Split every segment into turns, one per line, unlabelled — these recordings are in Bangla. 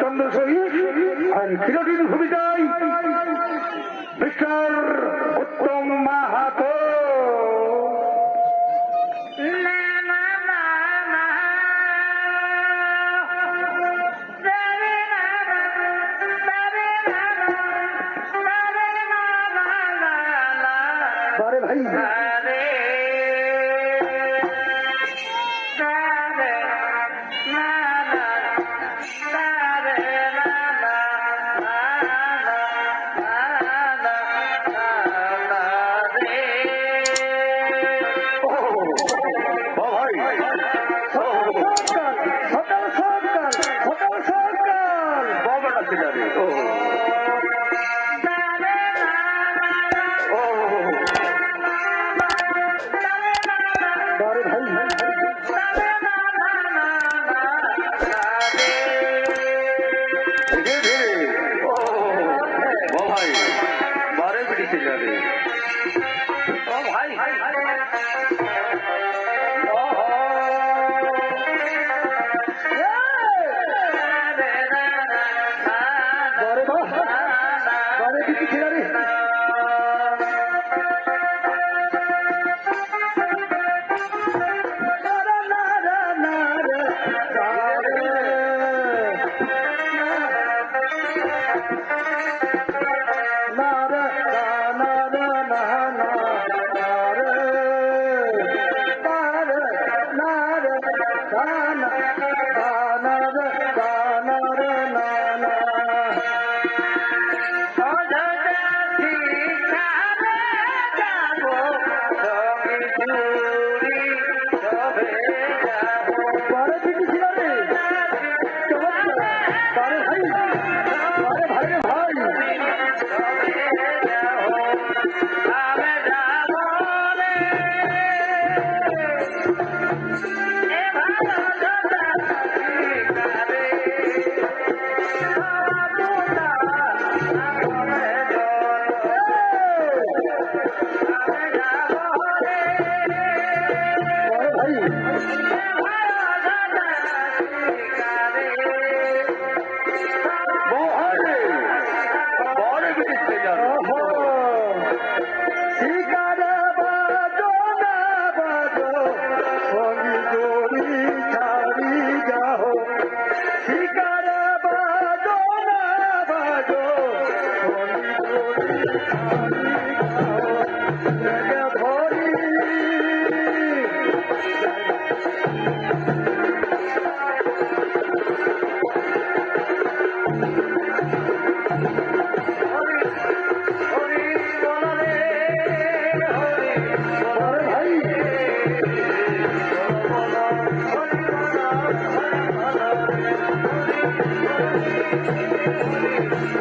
চন্দ্র শহীদ অ্যান্ড কিরোটির ভূমিকায় মিস্টার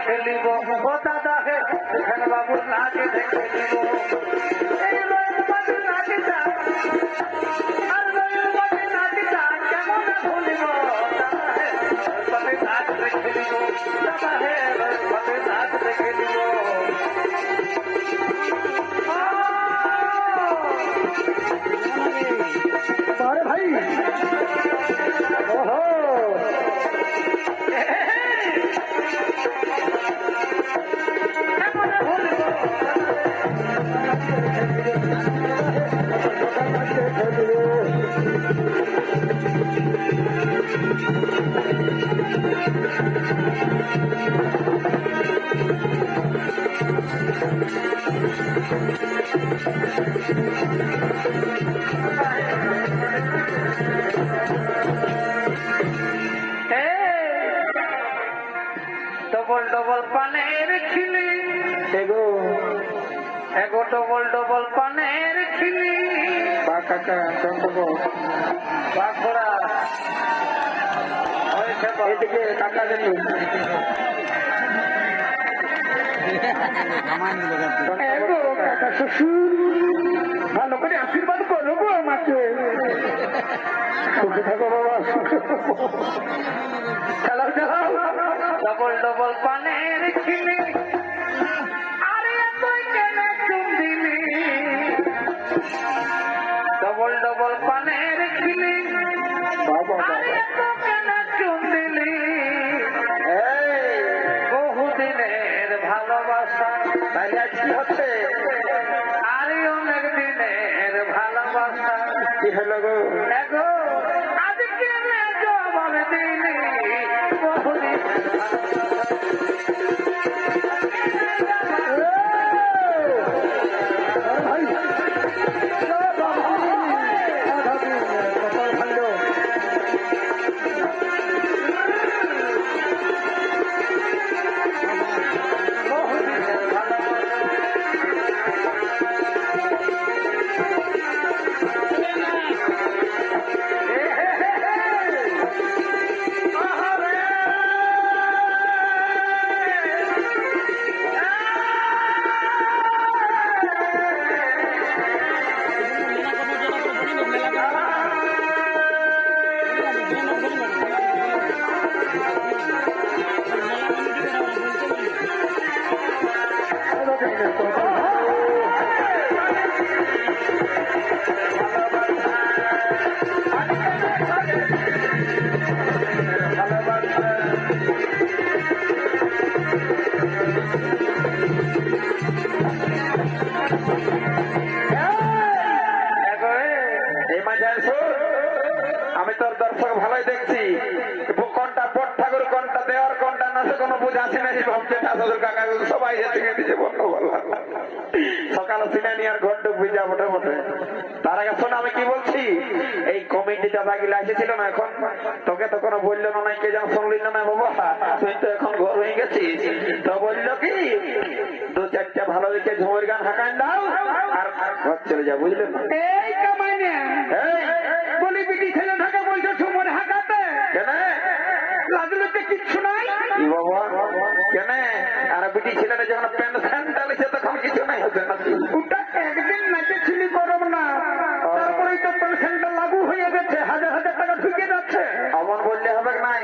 নাকি দেখে নিব ও দাদা হে সুখেন বাবুর নাকি
এগো কাকা শ্বশুর ভালো করে আশীর্বাদ করো গো আমাকে। সুখে থাকো বাবা। চালাও চালাও
ডবল ডবল পানের ডবল ডবল পানের খিলি তুই বহুদিনের ভালোবাসা
আজ কি হচ্ছে
আরে অনেক দিনের ভালোবাসা
কি হলো গো
দেখো আজকে জবাব দিলি বহুদিন
ভাই যে কাকা সবাই এসে দিছে বন্ধ বললাম সকালে সিনানি আর ঘন্ট ভিজা বটে বটে। তার আগে শোন আমি কি বলছি? এই কমিটি দাদা গিলা এসেছিল না এখন? তোকে তো কোনো বলল না কে যেন শুনলি না বাবা? তুই তো এখন ঘর হয়ে গেছিস। তো বলল কি? দু চারটা ভালো দেখে ঝুমের গান হাঁকান দাও আর ঘর চলে যা বুঝলে? না।
এই বলি বিটি ছেলে ঢাকা বলছো ঠুমর হাঁকাতে
কেন
লাগল তো কিচ্ছু নাই
কি বাবা কেন ছেলেটা যখন প্যান্ট স্যান্ডালিছে তখন কিছু নাই হচ্ছে না
ওটা একদিন নাচেছিলি করব না। তারপরেই তো পেনশনটা লাগু হয়ে গেছে হাজার হাজার টাকা ঢুকে যাচ্ছে।
অমন বললে হবে নাই?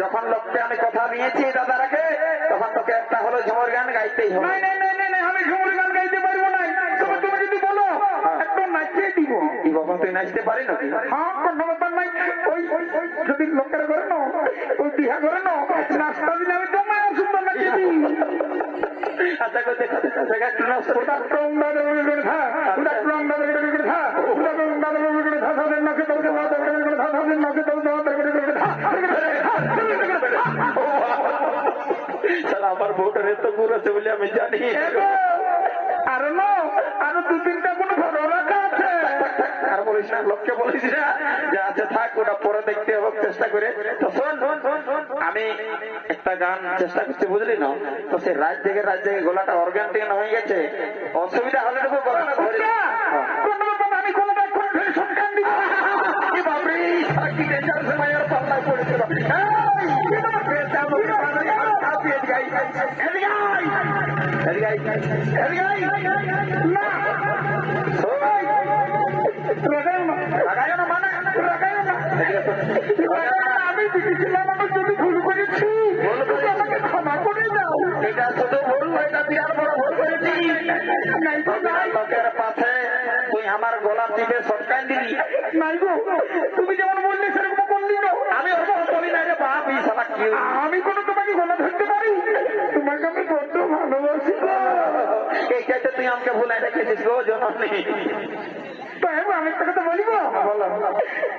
যখন লোককে আমি কথা দিয়েছি দাদারাকে তখন তোকে একটা হলো ঝুমর গান গাইতেই হবে।
নাই নাই নাই, নাই আমি ঝুমুর গান গাইতে পারব না। তবে তুমি যদি বলো একটু নাচিয়ে দিব।
কি বাবা তুই নাচতে পারি নাকি?
হ্যাঁ কোনো ব্যাপার নাই ওই ওই ওই যদি লোকের ঘরে না ওই বিহা করে না নাস্তা দিলে আমি জমা সুন্দর
আচ্ছা একটু করে
ওটা করে ওটা করে ওটা করে তাদের নাকে করে তাদের নাকে করে
শালা আমার গুণ আছে বলে আমি জানি
আরে না আরও দু তিনটা কোন ঘর
আর বলিস করিস না যে আচ্ছা থাক ওটা পরে দেখতে হবে চেষ্টা করে তো শোন আমি একটা গান চেষ্টা করছি বুঝলি না তো সেই রাত থেকে রাত থেকে গলাটা অর্গান থেকে হয়ে গেছে অসুবিধা হলে হ্যাঁ।
আমি কোনো সন্তান দিব
বাবরে সারা কি সময় আর দিয়ে লাগাইও না
ভুল করেছি
ভুল
আমাকে ক্ষমা করে দাও
এটা শুধু ভুল এটা বড় ভুল করেছি লোকের পাশে তুই আমার গলা টিপে সটকাই দিলি
নাই গো তুমি যেমন বললে সেরকম বললি না
আমি ওরকম বলি না
আমি কোনো তোমাকে গলা ধরতে পারি তোমাকে আমি বড্ড ভালোবাসি গো
তুই আমাকে ভুলাই রেখেছিস গো, জননী।
আমি একটা কথা বলিব?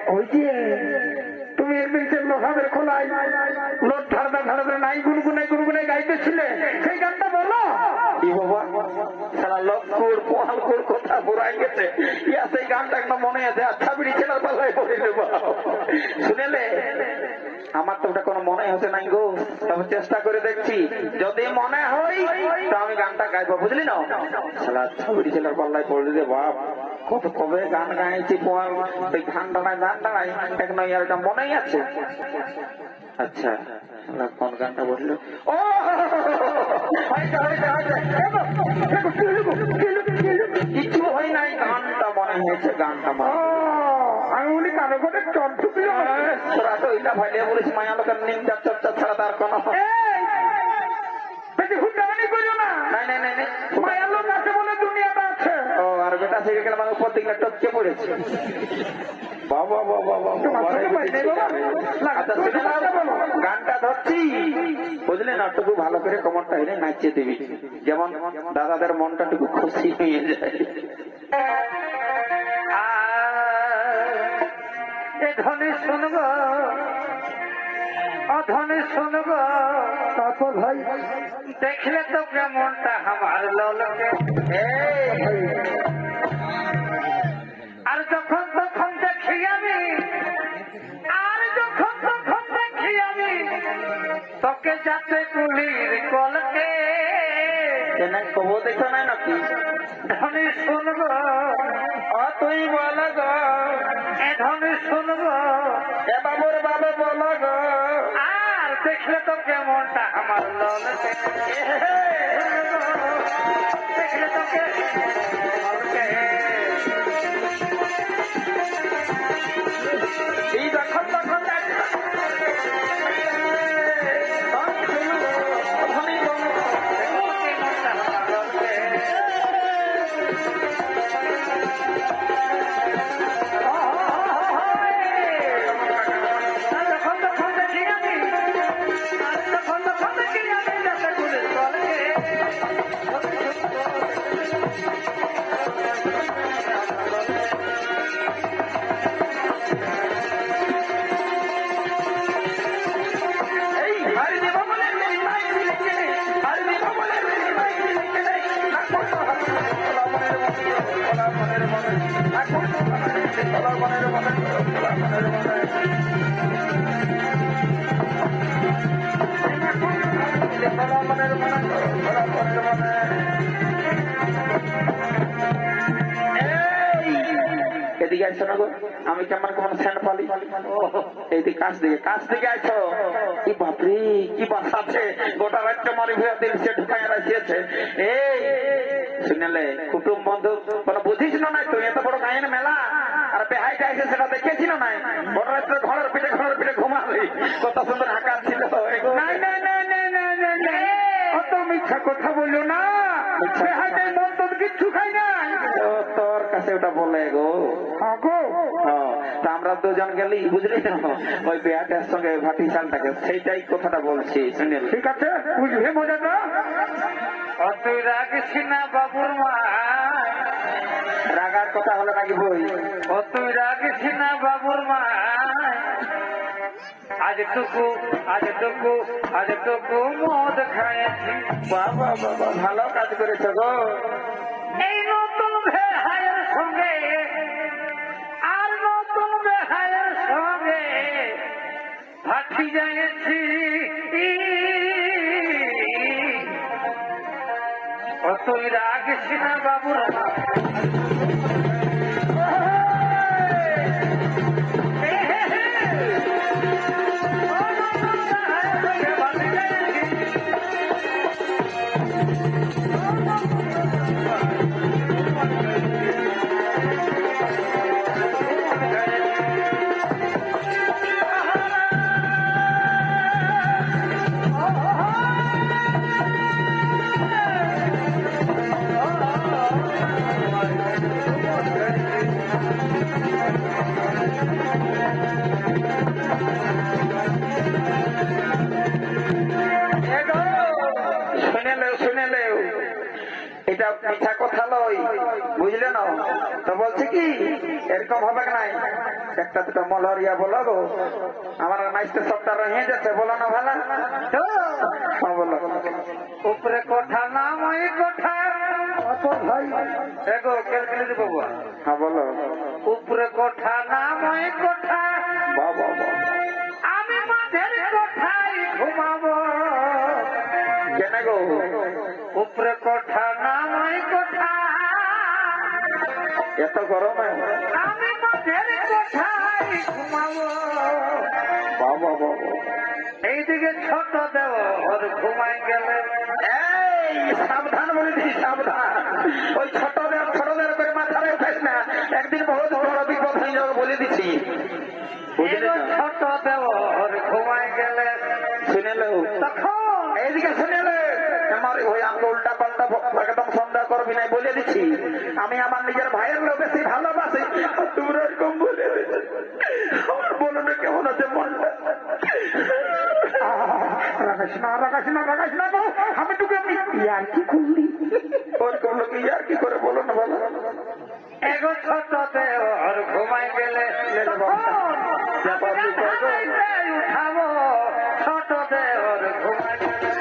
ওই যে তুমি একদিন সে লোহাদের খোলাই লোট ধারদা ধারদা নাই গাইতেছিলে সেই গানটা
সারা আমার তো ওটা কোনো মনে হচ্ছে নাই গো। তবে চেষ্টা করে দেখছি। যদি মনে হয় আমি গানটা গাইবো, বুঝলি না? আচ্ছা বিড়ি ছেলের পাল্লায় পড়ে দে বাপ। কত কবে গান গাইছি পোয়াল ওই গান দাঁড়ায় গান দাঁড়ায় এখন ইয়ার এটা মনেই আছে। আচ্ছা কোন গানটা বলল? ও! কিছু হয় নাই গানটা মনে হয়েছে গানটা মনে
আমি বলি কানে করে চট ঢুকলো
তো ওইটা ভাইলে বলিস মায়া লোকের নিন্দা চর্চা ছাড়া তার কোন
বেশি হুটানি করিও না।
নাই নাই নাই নাই।
মায়ার লোক আছে বলে দুনিয়াটা আছে।
ও আর বেটা থেকে গেলে মানে উপর দিকে টপকে পড়েছে। বাবা বাবা বাবা
তোমার চোখে পাই নাই বাবা? লাগা, তুমি
শুনে নাও,
কথা বলো।
গানটা ধরছি। বুঝলে নাটুকু ভালো করে কমরটা হেলে নাচিয়ে দিবি। যেমন দাদাদের মনটা টুকু খুশি হয়ে যায়।
ধনে শুনব। অধনে শুনব। তারপর ভাই দেখলে তো কেমনটা আমার ললকে। আর যখন তখন দেখি আমি, আর যখন তখন দেখি আমি, তোকে যাতে কুলির কলকে
কেন কবো দেখো নাই নাকি
ধনে শুনব
অতই তুই বল গো
ধনে শুনব
এ বাবুর বাবু বল গো
আর দেখলে তো কেমনটা আমার দেখলে তো
এদিকে আসছো না গো? আমি কেমন কেমন স্যান্ড পালি? এইদিকে কাছ দিকে কাছ দিকে আইছো? কি বাপরে, কি বাস আছে? গোটা রাজ্য মারি ভুয়া দিন সে ঢুকাই রাখিয়েছে। এই, শুনলে, কুটুম বন্ধু, কোনো বুঝিস না নাই তুই? এত বড় গায়ের মেলা। আর বেহাইটা আছে সেটা দেখেছিল নাই? বড় রাত্রে ঘরের পিঠে ঘরের পিঠে ঘুমালি। কত সুন্দর হাঁকা ছিল।
নাই নাই নাই নাই অত মিথ্যা কথা বলল না। হাতে মন তো কিচ্ছু খাই নাই
তোর কাছে ওটা বলে গো।
আগো
হ্যাঁ, তা আমরা দুজন গেলি বুঝলি? ওই বেয়াটার সঙ্গে ভাটি চালটাকে সেইটাই কথাটা বলছি শুনে
ঠিক আছে বুঝলে মজাটা? ও তুই না বাবুর মা।
রাগার কথা হলে নাকি বই?
ও তুই রাখিস না বাবুর মা। আজটুকু আজটুকু আজটুকু মদ খাইছি।
বাবা বাবা, ভালো কাজ করেছ গো।
এই নতুন ভেহায়ের সঙ্গে, আর নতুন ভেহায়ের সঙ্গে ভাটি যাইছি তুই রাগিস না, বাবুরা।
তো বলছে কি এরকম হবে নাই? একটা দুটো মলহরিয়া বলো গো। আমার নাইসতে সবটা রহিয়ে যাচ্ছে বলো না ভালো। বলো।
উপরে কোঠা নাম ওই কোঠা।
ভাই
এগো ক্যালকুলেট দিব
হ্যাঁ বলো।
উপরে কোঠা নাম ওই কোঠা।
বাবা বাবা
আমি মাঝের কোঠায় ঘুমাবো।
কেন গো?
উপরে কোঠা নাম ওই কোঠা
এত গরমে? বাবা বাবা।
এইদিকে ছোট দেব ওর ঘুমাই গেলে।
এই সাবধান বলে দিই সাবধান। ওই ছোটদের ছোটদের করে মাথায় উঠাইস না। একদিন বহুত বড় বিপদ হয়ে যাবে বলে দিছি।
ছোট দেব ওর ঘুমাই গেলে।
শুনে লো
তখন
এইদিকে শুনে লে আমার ওই আমি উল্টা পাল্টা একদম সন্দেহ করবি না বলে দিচ্ছি আমি আমার নিজের ভাইয়ের লোক বেশি ভালোবাসি। আর তোমরা এরকম বলে। আমার বলো না কেমন আছে মনটা? রাখাস না রাখাস না রাখাস না গো আমি তোকে ইয়ার কি করলি ওরকম লোক ইয়ার কি করে বলো না বলো?
এগো ছোট দেব ওর ঘুমাই গেলে উঠাবো। ছোট দেব ঘুমাই গেলে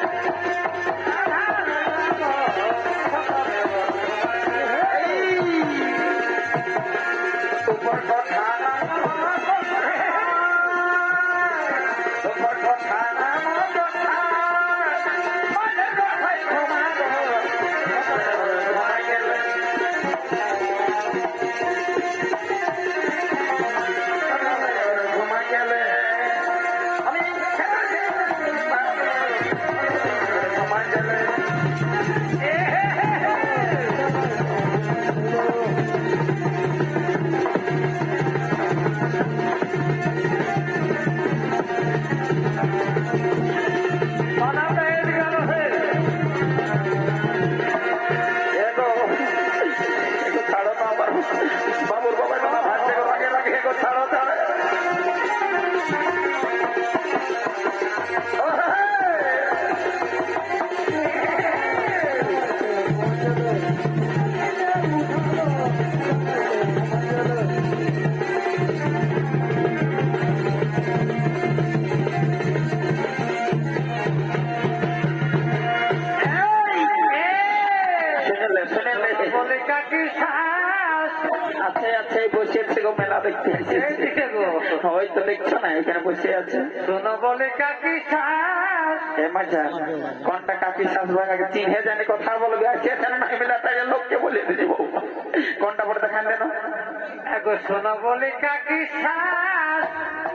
Thank
you. মাঝা কোনটা কাকি জানি কথা বলবে আর সেখানে না মিলা তাই লোককে বলে দিব। কোনটা পরে দেখান দেন
এগো শোনো বলে কাকি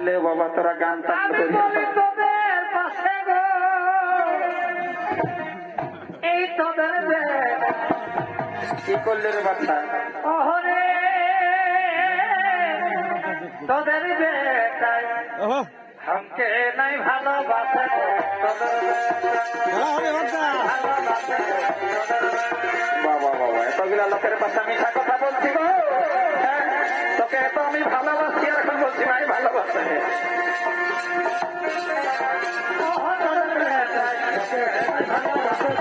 লে বাবা তোরা গান টান করি
তোদের পাশে গো। এই তোদের
কি করলে রে বাচ্চা?
ওহরে তোদের বেটাই আমাকে নাই ভালোবাসে
বাবা বাবা এতগুলা লোকের পাশে মিঠা কথা বলছি গো তোকে এত আমি ভালোবাসি আর এখন বলছি ভাই ভালোবাসে
ভালোবাসে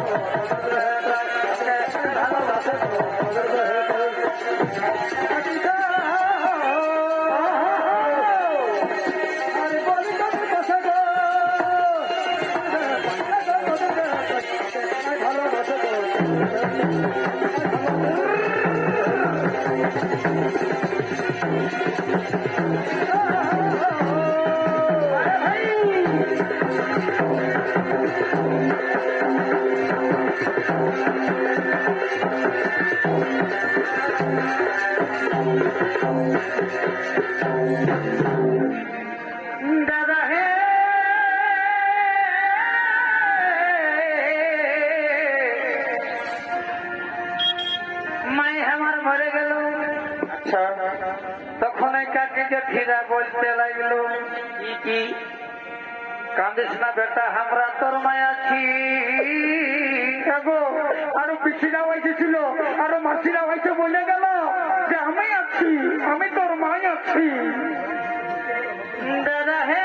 কি কি
কান্দিস না বেটা আমরা তোর মায়াছি
আরও পিসিরা হয়েছিল আরও মাসিরা হয়েছে বলে গেল যে আমি আছি আমি তোর মাই আছি।
দাদা হে।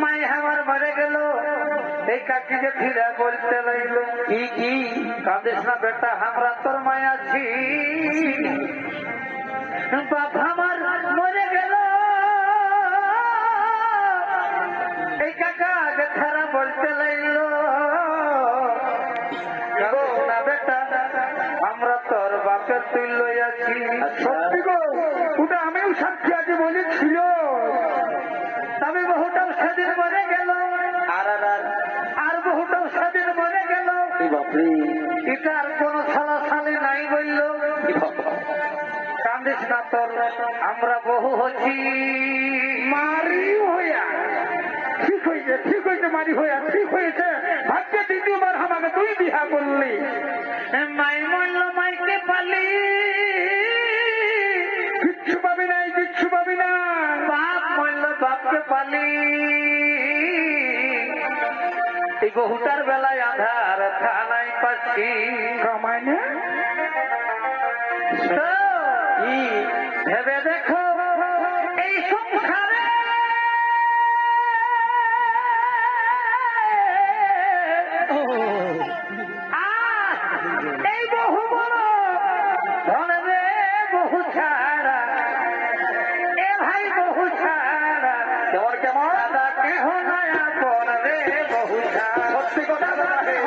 ভাই
এই কাকিকে ফিরে বলতে লাগল
কি কি?
কাঁদিস না বেটা আমরা তোর মায় আছি বাপ আমার মরে গেল। এই কাকা খারাপ বলতে লাগল না বেটা আমরা তোর বাপের তুল্য আছি।
সত্যি গো ওটা আমিও সাক্ষী আছি বলেছিল
তবে এটার কোন সালি নাই বলল। কান্দিস না তোর, আমরা বহু হচ্ছি।
মারি হইয়া, ঠিক হয়েছে ঠিক হয়েছে মারি হইয়া, ঠিক হয়েছে ভাগ্যে দ্বিতীয়বার আমাকে তুই বিহা করলি।
মাই মল্ল মাইকে পালি।
কিচ্ছু পাবি নাই, কিচ্ছু পাবি না।
বাপ মল্ল বাপকে পালি। এই বহুটার পাচ্ছি
কামায়
ভেবে দেখো, এই সংসারে এই বহু ধন রে, বহু ছাড়া, এ ভাই বহু ছাড়া
কেমন? কেমন
কেহ নয়া পর রে, বহু ছাড়া।
সত্যি কথা
কেহ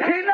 Hina!